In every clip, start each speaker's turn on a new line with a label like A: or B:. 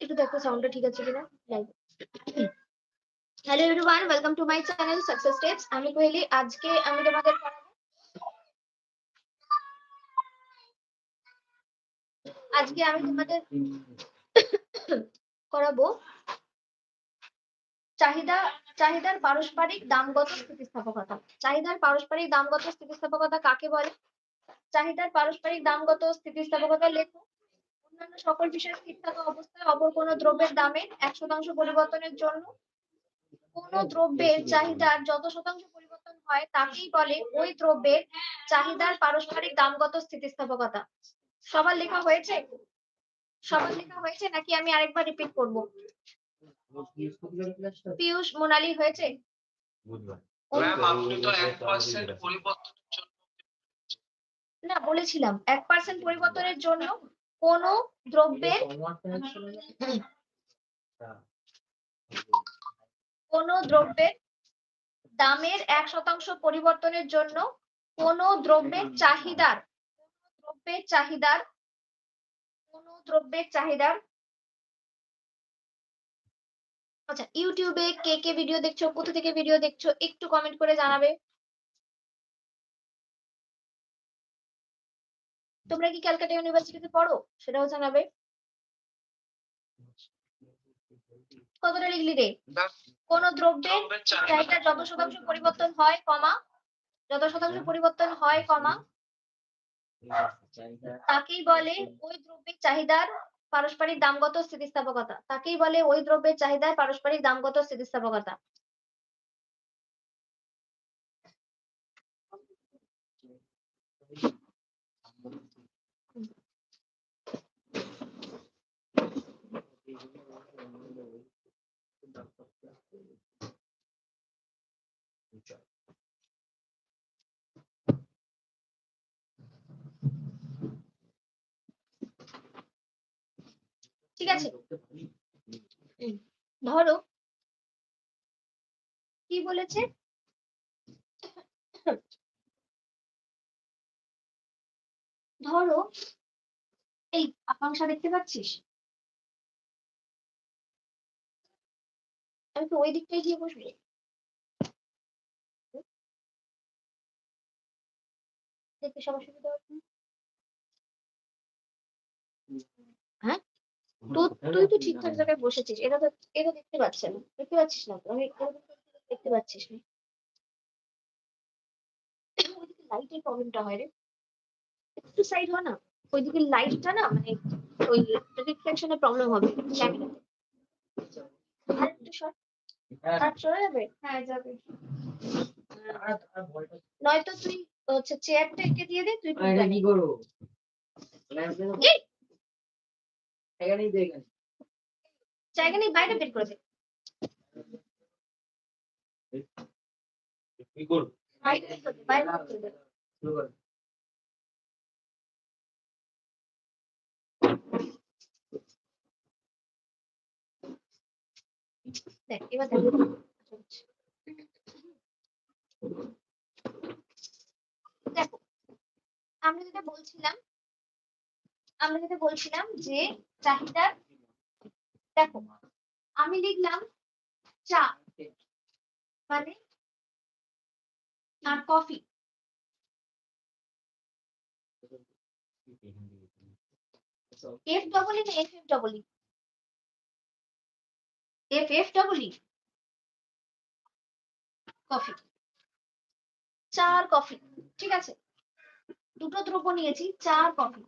A: একটু দেখো সাউন্ডটা ঠিক আছে কিনা? Live hello everyone welcome to my channel success steps আমি কোহেলি, আজকে আমি তোমাদের আজকে আমি তোমাদের করাবো চাহিদা, চাহিদার পারস্পরিক দামগত স্থিতিস্থাপকতা। চাহিদার পারস্পরিক দামগত স্থিতিস্থাপকতা কাকে বলে? চাহিদার পারস্পরিক দামগত স্থিতিস্থাপকতা লেখো। অন্যান্য সকল বিষয়ে স্থির থাকা অবস্থায় অপর কোন দ্রব্যের দামের এক শতাংশ পরিবর্তনের জন্য কোন দ্রব্যের চাহিদার যত শতাংশ পরিবর্তন হয় তাকেই বলে ওই দ্রব্যের চাহিদার পারস্পরিক দামগত স্থিতিস্থাপকতা। সবার লেখা হয়েছে? সবার লেখা হয়েছে নাকি আমি আরেকবার রিপিট করব? পিয়ুষ মোনালি হয়েছে?
B: ম্যাম আপনি তো এক পার্সেন্ট পরিবর্তনের জন্য
A: না, বলেছিলাম, এক পার্সেন্ট পরিবর্তনের জন্য কোন দ্রব্যের কোন দ্রব্যের দামের এক শতাংশ পরিবর্তনের জন্য কোন দ্রব্যের চাহিদার দ্রব্যের চাহিদার, কোন দ্রব্যের চাহিদার আচ্ছা ইউটিউবে কে কে ভিডিও দেখছ, কোথা থেকে ভিডিও দেখছ, একটু কমেন্ট করে জানাবে। তোমরা কি ক্যালকাটা ইউনিভার্সিটিতে পড়ো? সেটাও জানাবে। কতটা লিখলি রে? কোন দ্রব্যের
B: চাহিদা
A: যত শতাংশ পরিবর্তন হয় কমা। যত শতাংশ পরিবর্তন হয় কমা। তাকেই বলে ওই দ্রব্যের চাহিদার পারস্পরিক দামগত স্থিতিস্থাপকতা। তাকেই বলে ওই দ্রব্যের চাহিদার পারস্পরিক দামগত স্থিতিস্থাপকতা। ঠিক আছে? ধরো। কি বলেছে? ধরো এই আকাঙ্ক্ষা দেখতে পাচ্ছিস? আমি তো ওই দিকটাই গিয়ে বসবো। দেখতে সবার সুবিধা হচ্ছে না? হ্যাঁ তো তুই তো ঠিকঠাক জায়গায় বসেছিস এটা তো এটা দেখতে পাচ্ছে না দেখতে পাচ্ছিস না তো? আমি দেখতে পাচ্ছিস না। ওইদিকে লাইটের প্রবলেমটা হয় রে। একটু সাইড হ না ওইদিকে লাইটটা না মানে ওই রিফ্লেকশনের প্রবলেম হবে। ক্যামেরাতে আর একটু শর্ট চলে যাবে? হ্যাঁ যাবে। নয়তো তুই হচ্ছে চেয়ারটা এঁকে দিয়ে দে তুই
C: কি করব?
A: জায়গা নেই বাইরে বের করে দে
C: কি করব?
A: বাইরে বের করে দে বাইরে করে দে
C: শুরু কর।
A: দেখ এবার দেখ। দেখো আমরা যেটা বলছিলাম আমরা যেটা বলছিলাম যে চাহিদা দেখো, আমি লিখলাম চা মানে আর কফি। এফ ডবল ই না F F double F F double coffee চা আর কফি ঠিক আছে? দুটো দ্রব্য নিয়েছি, চা কফি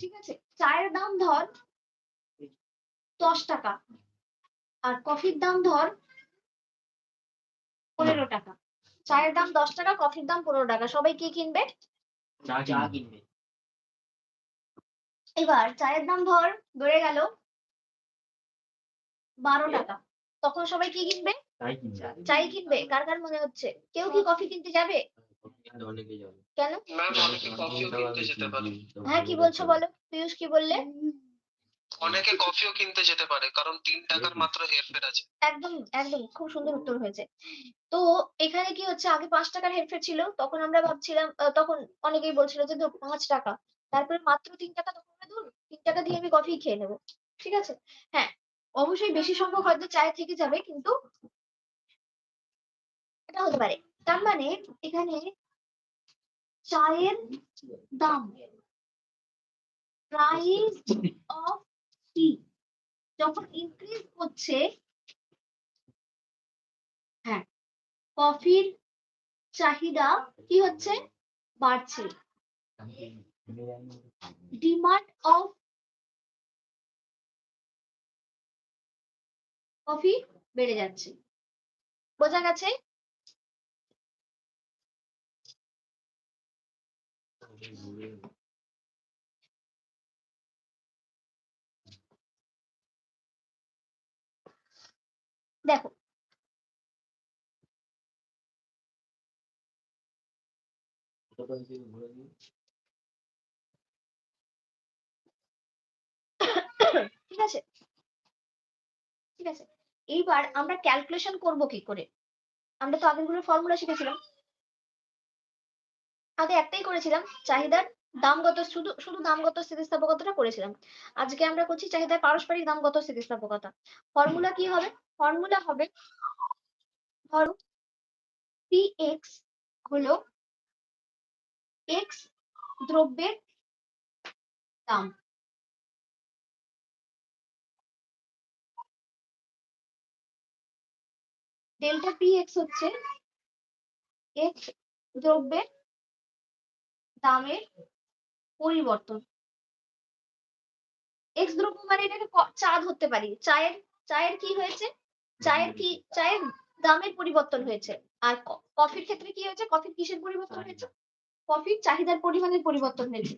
A: ঠিক আছে? চায়ের দাম ধর দশ টাকা আর কফির দাম ধর পনেরো টাকা। চায়ের দাম দশ টাকা কফির দাম পনেরো টাকা। সবাই কি কিনবে?
C: চা চা কিনবে।
A: এবার চায়ের দাম ধর বেড়ে গেল বারো টাকা। তখন সবাই কি কিনবে?
C: চাই কিনবে।
A: কার কার মনে হচ্ছে? কেউ কি কফি কিনতে যাবে? কেন?
B: ম্যাম অনেকে কফিও কিনতে যেতে পারে।
A: হ্যাঁ কি বলছো বলো? পিয়ুষ কি বললে?
B: অনেকে কফিও কিনতে যেতে পারে কারণ তিন টাকার মাত্র হেরফের আছে।
A: একদম একদম খুব সুন্দর উত্তর হয়েছে। তো এখানে কি হচ্ছে আগে পাঁচ টাকার হেরফের ছিল তখন আমরা ভাবছিলাম আহ, তখন অনেকেই বলছিল যে ধর পাঁচ টাকা তারপরে মাত্র তিন টাকা তখন আমরা ধরুন তিন টাকা দিয়ে আমি কফি খেয়ে নেব ঠিক আছে? হ্যাঁ অবশ্যই বেশি সংখ্যক হয়তো চায় থেকে যাবে কিন্তু এটা হতে পারে। তার মানে এখানে চায়ের দাম। প্রাইস অফ টি যখন ইনক্রিজ হচ্ছে হ্যাঁ কফির চাহিদা কি হচ্ছে? বাড়ছে। ডিমান্ড অফ কফি বেড়ে যাচ্ছে। বোঝা গেছে? দেখো। ঠিক আছে? ঠিক আছে। এইবার আমরা ক্যালকুলেশন করব কি করে? আমরা তো আগের ফর্মুলা শিখেছিলাম। আগে একটাই করেছিলাম, চাহিদার দামগত, শুধু শুধু দামগত স্থিতিস্থাপকতাটা করেছিলাম। আজকে আমরা করছি চাহিদার পারস্পরিক দামগত স্থিতিস্থাপকতা। ফর্মুলা কি হবে? ফর্মুলা হবে ধরো পি এক্স হলো এক্স দ্রব্যের দাম। ডেল্টা পি এক্স হচ্ছে এক্স দ্রব্যের দামের পরিবর্তন। এক্স দ্রব্য মানে এটাকে চা ধরতে পারি। চায়ের চায়ের কি হয়েছে? চায়ের কি চায়ের দামের পরিবর্তন হয়েছে। আর কফির ক্ষেত্রে কি হয়েছে? কফির কিসের পরিবর্তন হয়েছে? কফির চাহিদার পরিমাণের পরিবর্তন হয়েছে।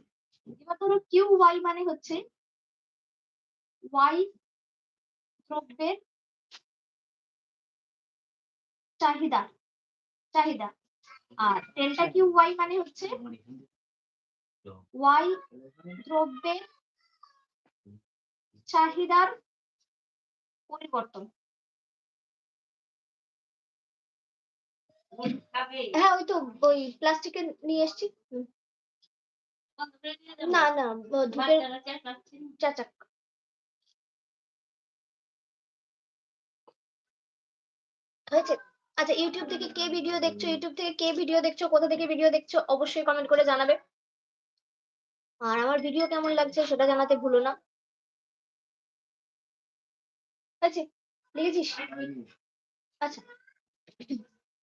A: এবার ধরো কিউ ওয়াই মানে হচ্ছে ওয়াই দ্রব্যের চাহিদা চাহিদা। আর ডেল্টা কিউ ওয়াই মানে হচ্ছে ওয়াই দ্রব্যের চাহিদার পরিবর্তন। হ্যাঁ ওই তো ওই প্লাস্টিকে নিয়ে এসেছি। না না ধূপের চা চাক হয়েছে? আচ্ছা ইউটিউব থেকে কে ভিডিও দেখছ? ইউটিউব থেকে কে ভিডিও দেখছ? কোথা থেকে ভিডিও দেখছ? অবশ্যই কমেন্ট করে জানাবে। আর আমার ভিডিও কেমন লাগছে সেটা জানাতে ভুলো না। আছে লিখেছিস? আচ্ছা।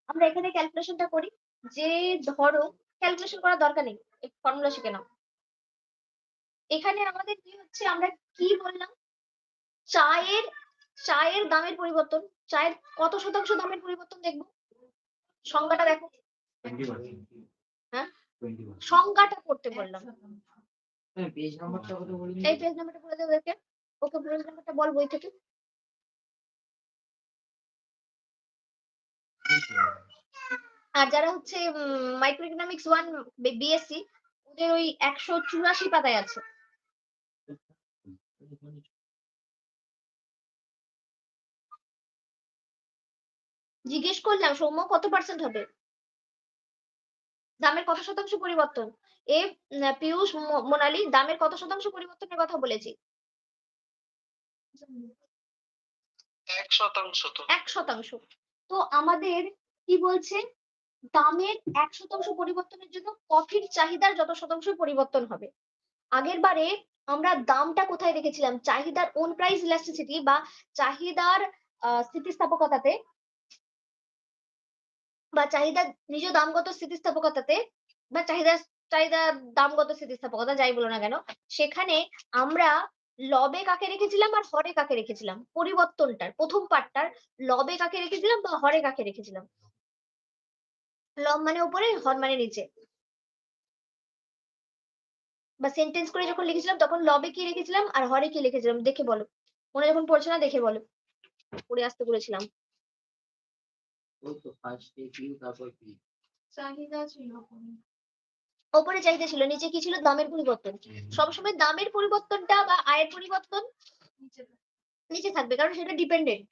A: আমরা এখানে ক্যালকুলেশনটা করি। যে ধরো ক্যালকুলেশন করার দরকার নেই ফর্মুলা শিখে নাও। এখানে আমাদের কি হচ্ছে আমরা কি বললাম? চায়ের চায়ের দামের পরিবর্তন চায়ের কত শতাংশ দামের পরিবর্তন দেখব? সংজ্ঞাটা দেখো। হ্যাঁ? সংজ্ঞাটা করতে বললাম
C: পেজ নাম্বারটা কত বলি
A: এই পেজ নাম্বারটা বলে দেবো। ওদেরকে। ওকে পেজ নাম্বারটা বল বই থেকে। আর যারা হচ্ছে মাইক্রো ইকোনমিক্স ওয়ান বিএসসি ওদের ওই একশো চুরাশি পাতায় আছে। জিজ্ঞেস করলাম, সৌম্য কত পার্সেন্ট হবে? দামের কত শতাংশ পরিবর্তন? এ পীযূষ মোনালি দামের কত শতাংশ পরিবর্তনের কথা বলেছি?
B: এক শতাংশ তো।
A: এক শতাংশ। তো আমাদের কি বলছে? দামের এক শতাংশ পরিবর্তনের জন্য কফির চাহিদার যত শতাংশ পরিবর্তন হবে। আগের বারে আমরা দামটা কোথায় রেখেছিলাম চাহিদার ওন প্রাইস ইলাস্টিসিটি বা চাহিদার স্থিতিস্থাপকতাতে বা চাহিদা নিজ দামগত স্থিতিস্থাপকতাতে বা চাহিদা চাহিদা দামগত স্থিতিস্থাপকতা যাই বলো না কেন, সেখানে আমরা লবে কাকে রেখেছিলাম আর হরে কাকে রেখেছিলাম? পরিবর্তনটার, প্রথম পার্টটার লবে কাকে রেখেছিলাম বা হরে কাকে রেখেছিলাম? লব মানে উপরে, হর মানে নিচে। বা সেন্টেন্স করে যখন লিখেছিলাম, তখন লবে কি রেখেছিলাম আর হরে কি লিখেছিলাম দেখে বলো। মনে যখন পড়ছে না, দেখে বলো। পড়ে আসতে বলেছিলাম
C: ওই তো ফার্স্টে কিউ তারপর পি
A: চাহিদা ছিল ওপরে চাহিদা ছিল নিচে কি ছিল? দামের পরিবর্তন। সবসময় দামের পরিবর্তনটা বা আয়ের পরিবর্তন নিচে থাকবে। কারণ সেটা ডিপেন্ডেন্ট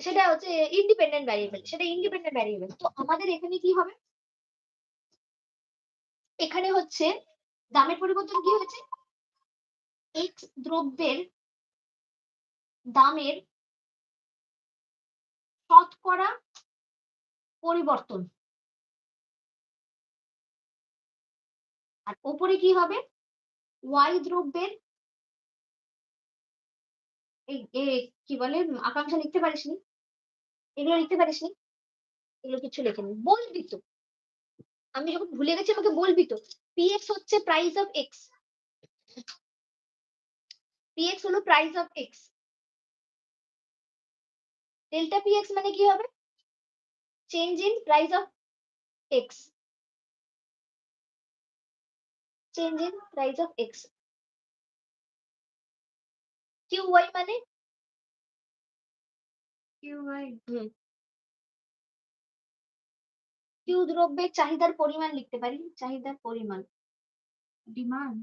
A: সেটা হচ্ছে ইন্ডিপেন্ডেন্ট ভ্যারিয়েবল সেটা ইন্ডিপেন্ডেন্ট ভ্যারিয়েবল তো আমাদের এখানে কি হবে? এখানে হচ্ছে দামের পরিবর্তন কি হয়েছে? এক্স দ্রব্যের দামের শতকরা পরিবর্তন। আর ওপরে কি হবে? ওয়াই দ্রব্যের কি বলে? আকাঙ্ক্ষা লিখতে পারিসনি এগুলো লিখতে পারিসনি এগুলো কিছু লেখেনি। বলবি তো। আমি যখন ভুলে গেছি, আমাকে বলবি তো। পিএক্স হচ্ছে প্রাইস অফ এক্স পিএক্স হলো price of X delta PX মানে কি হবে? Change in price of X change in price of X Q Y মানে কিউ দ্রব্যের চাহিদার পরিমাণ লিখতে পারি চাহিদার পরিমাণ
C: demand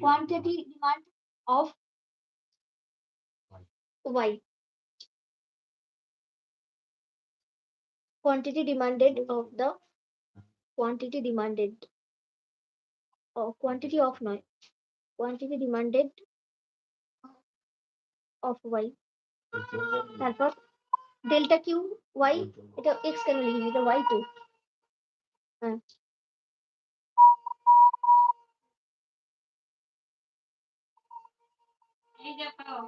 A: quantity demand of y. quantity demanded of the quantity demanded oh, quantity of নয় quantity demanded of y তারপর ডেল্টা কিউ ওয়াই এটা এক্স কেন লিখেছি এটা ওয়াই টু হ্যাঁ হ্যাঁ দেখো খাওয়াও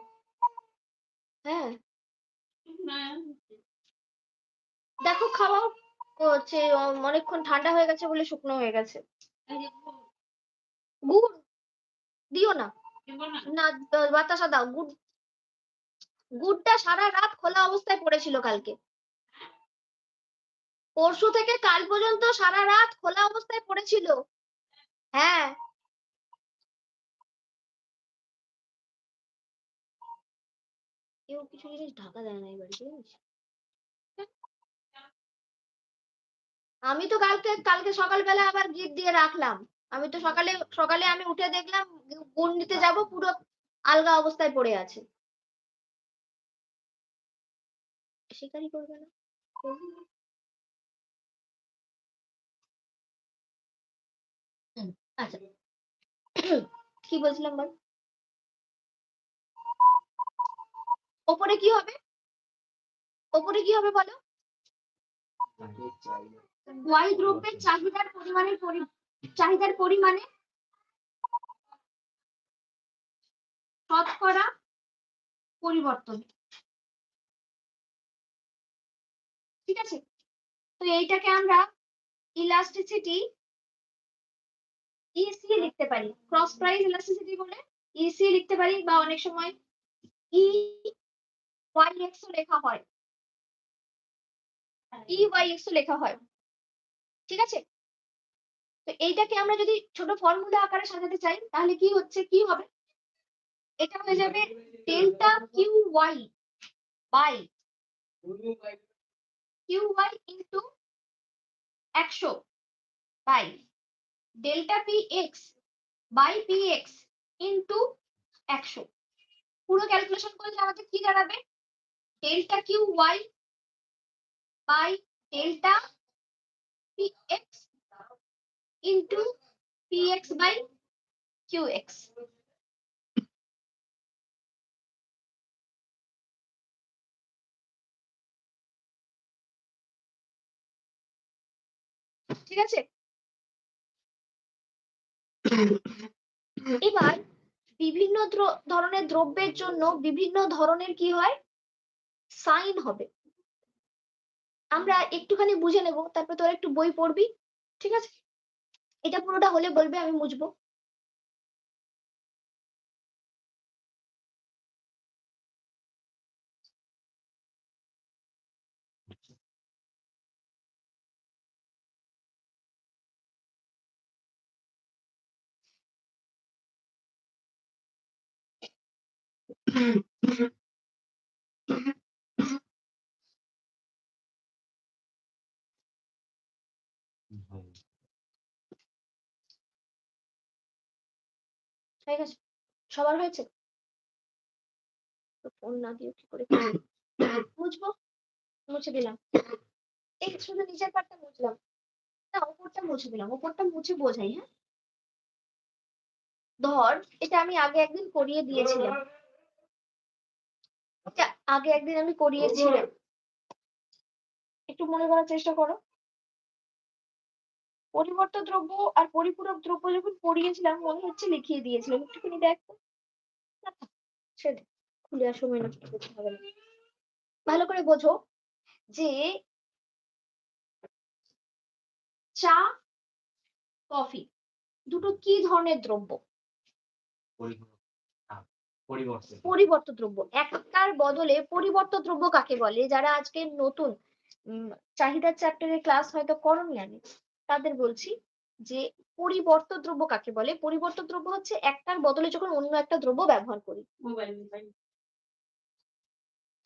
A: হচ্ছে অনেকক্ষণ ঠান্ডা হয়ে গেছে বলে শুকনো হয়ে গেছে। গুড়। দিও না। না। বাতাসা দাও গুড়। গুড়টা সারা রাত খোলা অবস্থায় পড়েছিল কালকে। পরশু থেকে কাল পর্যন্ত সারা রাত খোলা অবস্থায় পড়েছিল। হ্যাঁ। কেউ কিছু জিনিস ঢাকা দেয় না এই বাড়িতে জানিস? আমি তো কালকে কালকে সকালবেলা আবার গিট দিয়ে রাখলাম। আমি তো সকালে সকালে আমি উঠে দেখলাম গুড় নিতে যাব, পুরো আলগা অবস্থায় পড়ে আছে। শিকারি করবে না? আচ্ছা। কি বলছিলাম বল? ওপরে কি হবে? ওপরে কি হবে বলো? ওয়াই দ্রব্যের চাহিদার পরিমাণের চাহিদার পরিমাণে শতকরা পরিবর্তন। ঠিক আছে? তো এইটাকে আমরা ইলাস্টিসিটি ইসি লিখতে পারি। ক্রস প্রাইস ইলাস্টিসিটি বলে ইসি লিখতে পারি বা অনেক সময় ই ওয়াই এক্স লেখা হয়। ই ওয়াই এক্স লেখা হয়। ঠিক আছে? তো এইটাকে আমরা যদি ছোট ফর্মুলা আকারে সাজাতে চাই, তাহলে কি হচ্ছে? কি হবে? এটা হয়ে যাবে delta Q Y by Q Y into একশো by delta P X by P X into একশো। পুরো ক্যালকুলেশন করলে আমাদের কি দাঁড়াবে? Delta Q Y by delta P X by Q X ঠিক আছে? এবার বিভিন্ন ধরনের দ্রব্যের জন্য বিভিন্ন ধরনের কি হয়? সাইন হবে। আমরা একটুখানি বুঝে নেব, তারপর তোরা একটু বই পড়বি, ঠিক আছে? এটা পুরোটা হলে বলবে, আমি বুঝব হুম হয়ে গেছে? সবার হয়েছে? ফোন না দিয়ে কি করে? মুছবো মুছে দিলাম। এই শুধু নিচের পাটটা মুছলাম না, ওপরটা মুছে দিলাম। ওপরটা মুছে বোঝাই হ্যাঁ? ধর, এটা আমি আগে একদিন করিয়ে দিয়েছিলাম। আগে একদিন আমি করিয়েছিলাম। একটু মনে করার চেষ্টা করো। পরিবর্ত দ্রব্য আর পরিপূরক দ্রব্য যখন পড়িয়েছিলাম মনে হচ্ছে লিখিয়ে দিয়েছিলাম। একটুখানি দেখো। থাক, খুলে আর সময় নষ্ট করতে হবে না। ভালো করে বোঝো যে চা কফি দুটো কি ধরনের দ্রব্য? পরিবর্ত দ্রব্য। একটার বদলে পরিবর্ত দ্রব্য কাকে বলে? যারা আজকে নতুন চাহিদার চ্যাপ্টারের ক্লাস হয়তো করনি আমি তাদের বলছি যে পরিবর্ত দ্রব্য কাকে বলে? পরিবর্ত দ্রব্য হচ্ছে একটার বদলে যখন অন্য একটা দ্রব্য ব্যবহার করি।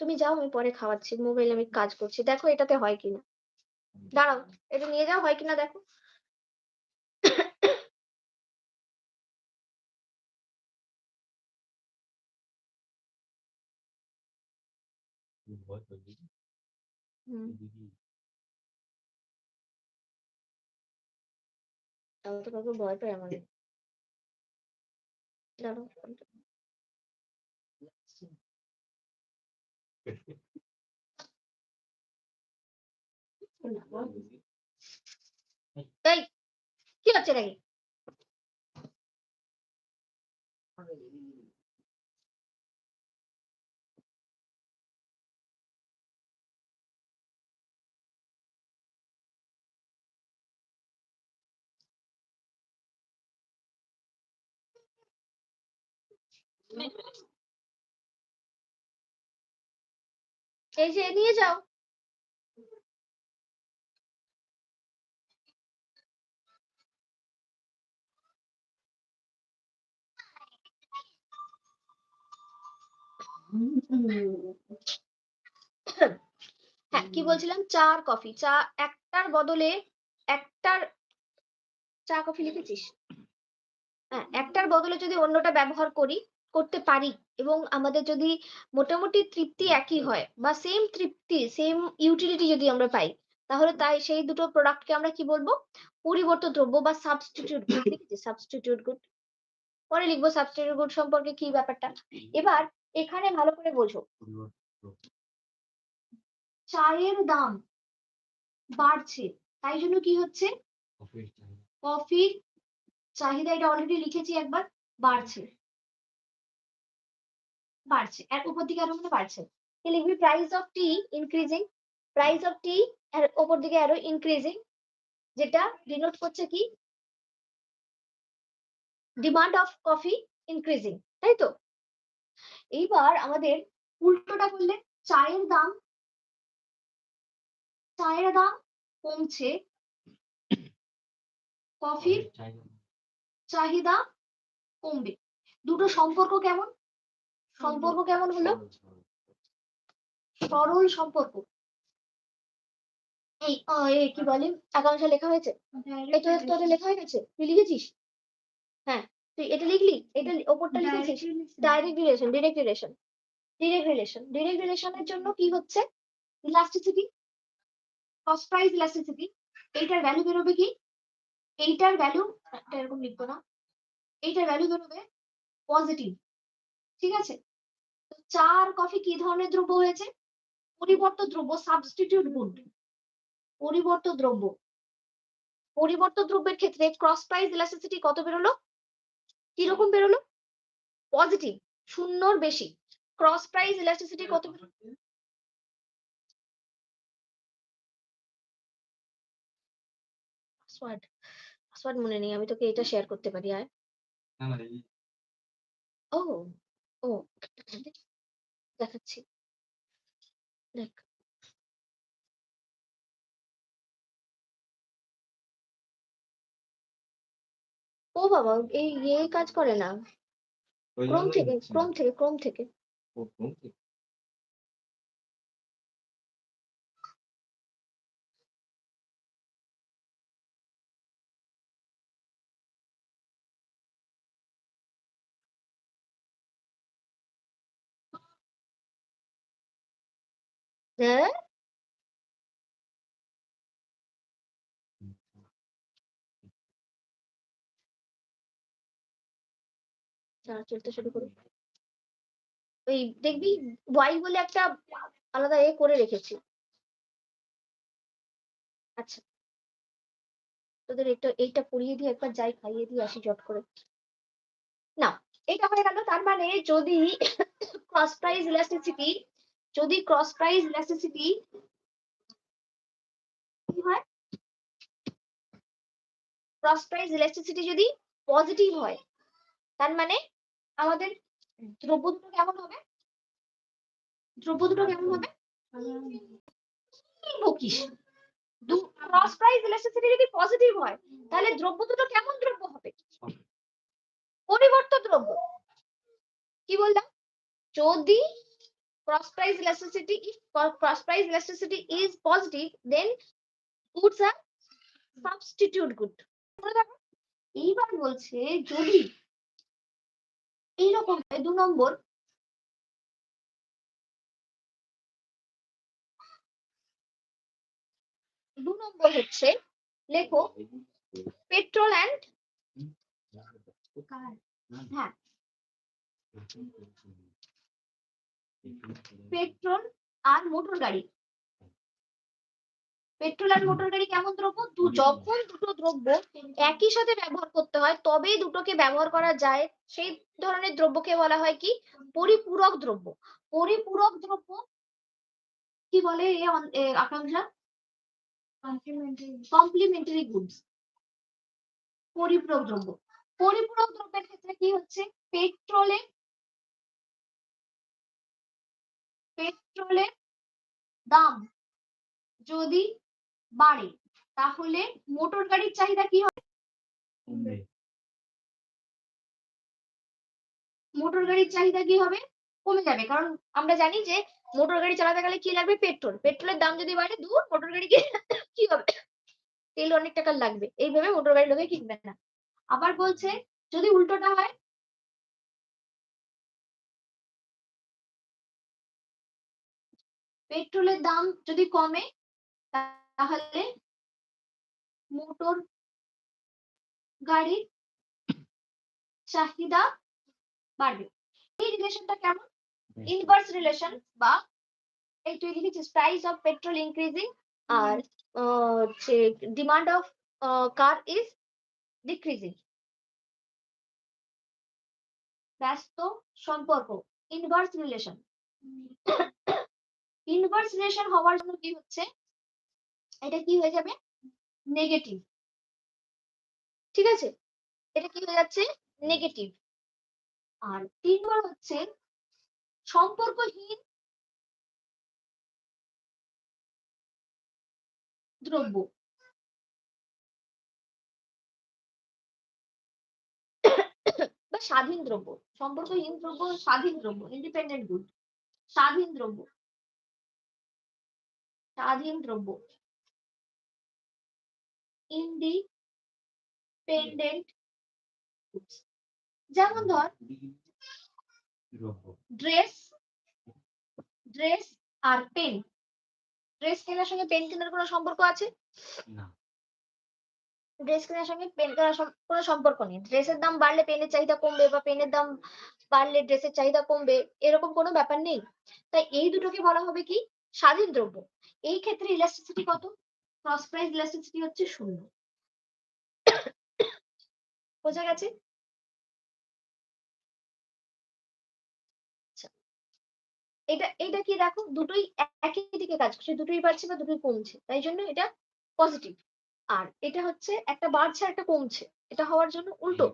A: তুমি যাও আমি পরে খাওয়াচ্ছি মোবাইল আমি কাজ করছি। দেখো এটাতে হয় কিনা। দাঁড়াও এটা নিয়ে যাও হয় কিনা দেখো। হুম। তাও তো কাউকে ভয় পায় আমার দাঁড়াও ফোনটা। এই কি হচ্ছে নাকি? এই যে নিয়ে যাও। হ্যাঁ কি বলছিলাম? চা আর কফি। চা একটার বদলে একটার চা কফি লিখেছিস? হ্যাঁ একটার বদলে যদি অন্যটা ব্যবহার করি করতে পারি এবং আমাদের যদি মোটামুটি তৃপ্তি একই হয় বা সেম তৃপ্তি সেম ইউটিলিটি যদি আমরা পাই তাহলে তাই সেই দুটো প্রোডাক্টকে আমরা কি বলব? পরিবর্ত দ্রব্য বা সাবস্টিটিউট গুড লিখেছি সাবস্টিটিউট গুড পরে লিখব সাবস্টিটিউট গুড সম্পর্কে কি ব্যাপারটা? এবার এখানে ভালো করে বোঝো। চায়ের দাম বাড়ছে তাই জন্য কি হচ্ছে? কফির চাহিদা। এটা অলরেডি লিখেছি একবার বাড়ছে। বাড়ছে এর উপর দিকে আরও মানে বাড়ছে। কি লিখবি? Price of tea increasing price of tea এর উপর দিকে আরও ইনক্রিজিং যেটা ডিনোট করছে কি? ডিমান্ড অফ কফি ইনক্রিজিং তাই তো? এইবার আমাদের উল্টোটা করলে চায়ের দাম চায়ের দাম কমছে। কফির চাহিদা কমবে। দুটো সম্পর্ক কেমন? সম্পর্ক কেমন হলো? সরল সম্পর্ক। এই কি বলে? একাংশ লেখা হয়েছে? এটা তোদের লেখা হয়ে গেছে? তুই লিখেছিস? হ্যাঁ তুই এটা লিখলি? এটা ওপরটা লিখেছিস? Direct relation direct relation direct relation direct রিলেশনের জন্য কি হচ্ছে? ইলাস্টিসিটি কস্ট প্রাইস ইলাস্টিসিটি এইটার ভ্যালু বেরোবে কি? এইটার ভ্যালু এটা এরকম লিখব না। এইটার ভ্যালু বেরোবে পজিটিভ ঠিক আছে? চা আর কফি কি ধরনের দ্রব্য হয়েছে? পরিবর্ত দ্রব্য সাবস্টিটিউট গুড পরিবর্ত দ্রব্য। পরিবর্ত দ্রব্যের ক্ষেত্রে ক্রস প্রাইস ইলাস্টিসিটি কত বেরোলো? কীরকম বেরোলো? পজিটিভ শূন্যর বেশি। ক্রস প্রাইস ইলাস্টিসিটি কত পাসওয়ার্ড পাসওয়ার্ড মনে নেই আমি তোকে এটা শেয়ার করতে পারি আর ও ও। দেখাচ্ছি। দেখ। ও বাবা এই ইয়ে কাজ করে না। ক্রোম থেকে ক্রোম থেকে ক্রোম থেকে। ওই দেখবি ওয়াই বলে একটা আলাদা এ করে রেখেছি। আচ্ছা। তোদের এটা, এইটা পড়িয়ে দিয়ে একবার যাই, খাইয়ে দিয়ে আসি জট করে। না এটা হয়ে গেল, তার মানে যদি ক্রস প্রাইস ইলাস্টিসিটি যদি ক্রস প্রাইস ইলাস্টিসিটি কি হয়? ক্রস প্রাইস ইলাস্টিসিটি যদি পজিটিভ হয়, তার মানে আমাদের দ্রব্য দুটো কেমন হবে? দ্রব্য দুটো কেমন হবে? বকিস? ক্রস প্রাইস ইলাস্টিসিটি যদি পজিটিভ হয়, তাহলে দ্রব্য দুটো কেমন দ্রব্য হবে? পরিবর্ত দ্রব্য। কি বললাম? যদি cross price elasticity if cross price elasticity is positive then goods are substitute good মনে এইবার বলছে যদি এইরকম হয় দু নম্বর দু নম্বর হচ্ছে লেখো পেট্রোল অ্যান্ড হ্যাঁ পেট্রোল আর মোটর গাড়ি। পেট্রোল আর মোটর গাড়ি কেমন দ্রব্য? দু- যখন দুটো। দ্রব্য একই সাথে ব্যবহার করতে হয় তবেই দুটোকে ব্যবহার করা যায় সেই ধরনের দ্রব্যকে বলা হয় কি? পরিপূরক দ্রব্য। পরিপূরক দ্রব্য কি বলে এ আকাঙ্ক্ষা?
C: কমপ্লিমেন্টারি
A: কমপ্লিমেন্টারি গুডস পরিপূরক দ্রব্য। পরিপূরক দ্রব্যের ক্ষেত্রে কি হচ্ছে? পেট্রোলে পেট্রোলের দাম যদি বাড়ে তাহলে মোটর গাড়ির চাহিদা কি হবে? মোটর গাড়ির চাহিদা কি হবে? কমে যাবে। কারণ আমরা জানি যে মোটর গাড়ি চালাতে গেলে কি লাগবে? পেট্রোল। পেট্রোলের দাম যদি বাড়ে দূর মোটর গাড়ি কি হবে? তেল অনেক টাকা লাগবে। এইভাবে মোটর গাড়ি লোকে কিনবে না। আবার বলছে যদি উল্টোটা হয় পেট্রোলের দাম যদি কমে তাহলে মোটর গাড়ির চাহিদা বাড়বে। এই রিলেশনটা কেমন? ইনভার্স রিলেশন বা এই তুই লিখেছিস প্রাইস অফ পেট্রোল ইনক্রিজিং আর হচ্ছে demand of car is decreasing ব্যস্ত সম্পর্ক ইনভার্স রিলেশন ইনভার্স রিলেশন হওয়ার জন্য কি হচ্ছে? এটা কি হয়ে যাবে? নেগেটিভ ঠিক আছে? এটা কি হয়ে যাচ্ছে? নেগেটিভ আর তিন নম্বর হচ্ছে সম্পর্কহীন দ্রব্য। বা স্বাধীন দ্রব্য। সম্পর্কহীন দ্রব্য, স্বাধীন দ্রব্য ইন্ডিপেন্ডেন্ট গুড স্বাধীন দ্রব্য। স্বাধীন দ্রব্য। ইন্ডিপেন্ডেন্ট যেমন ধর ড্রেস ড্রেস আর পেন ড্রেস কেনার সঙ্গে পেন কেনার কোনো সম্পর্ক আছে?
D: না।
A: ড্রেস কেনার সঙ্গে পেন কেনার কোনো সম্পর্ক নেই। ড্রেসের দাম বাড়লে পেনের চাহিদা কমবে বা পেনের দাম বাড়লে ড্রেসের চাহিদা কমবে এরকম কোনো ব্যাপার নেই। তাই এই দুটোকে বলা হবে কি? স্বাধীন দ্রব্য। এই ক্ষেত্রে ইলাস্টিসিটি কত? ক্রস প্রাইস ইলাস্টিসিটি হচ্ছে শূন্য। বোঝা গেছে? আচ্ছা। এটা এটা কি দেখো? দুটোই একই দিকে কাজ করছে দুটোই বাড়ছে বা দুটোই কমছে। তাই জন্য এটা পজিটিভ আর এটা হচ্ছে একটা বাড়ছে একটা কমছে। এটা হওয়ার জন্য উল্টো।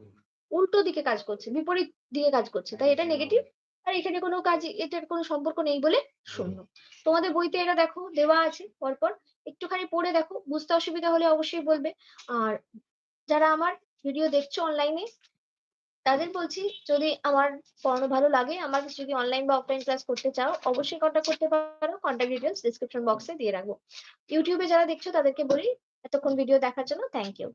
A: উল্টো দিকে কাজ করছে বিপরীত দিকে কাজ করছে। তাই এটা নেগেটিভ আর এখানে কোনো কাজ এটার কোনো সম্পর্ক নেই বলে শূন্য। তোমাদের বইতে এটা দেখো দেওয়া আছে পরপর। একটুখানি পড়ে দেখো বুঝতে অসুবিধা হলে অবশ্যই বলবে। আর যারা আমার ভিডিও দেখছ অনলাইনে তাদের বলছি যদি আমার পড়ানো ভালো লাগে আমার যদি অনলাইন বা অফলাইন ক্লাস করতে চাও অবশ্যই কন্ট্যাক্ট করতে পারো। কন্ট্যাক্ট ডিটেলস ডিসক্রিপশন বক্সে দিয়ে রাখব। ইউটিউবে যারা দেখছ তাদেরকে বলি এতক্ষণ ভিডিও দেখার জন্য থ্যাংক ইউ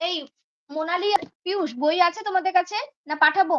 A: এই মোনালি পিউষ বই আছে তোমাদের কাছে? না পাঠাবো?